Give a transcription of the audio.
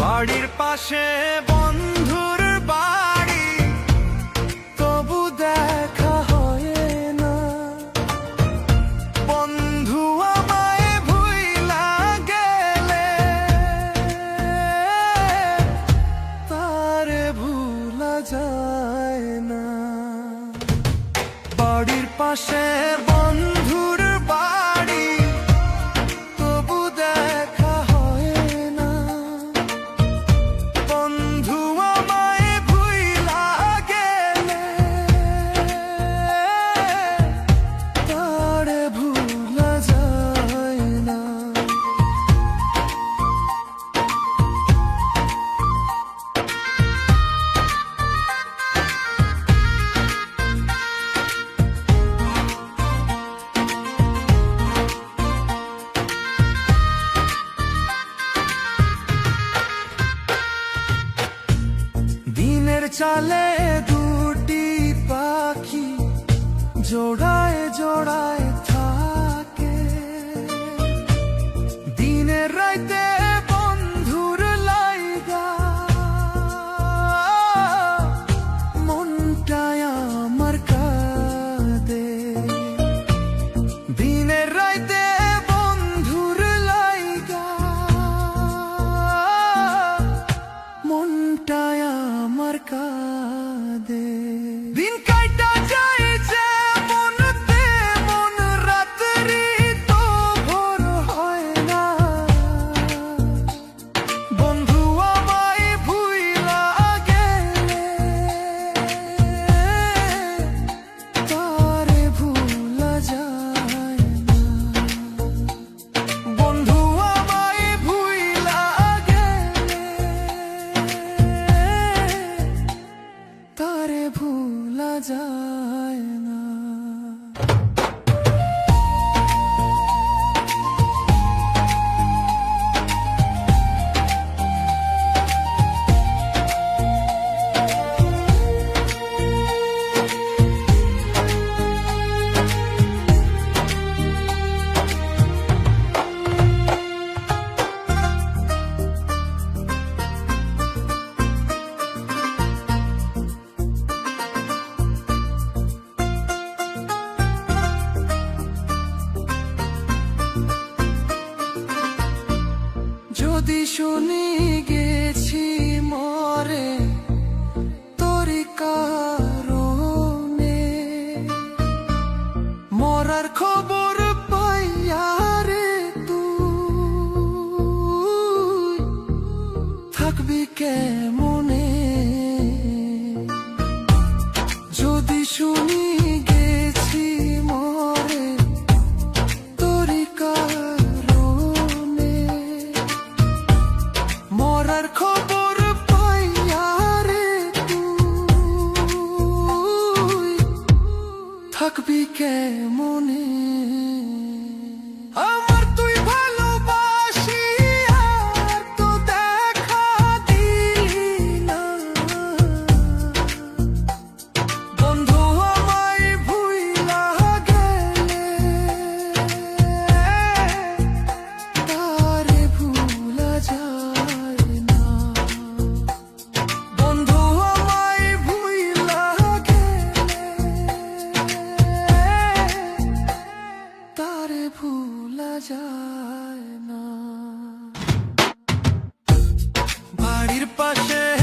বাড়ির পাশে যায় না। বাড়ির পাশে চলে দুটি পাখি জোড়ায় জোড়ায় যদি শুনি গেছি মরে, তোরি কারণে। মরার খবর পাইয়া রে তুই, থাকবি কেমনে? যদি শুনি থাকবি কে মনে যায় না। বাড়ির পাশে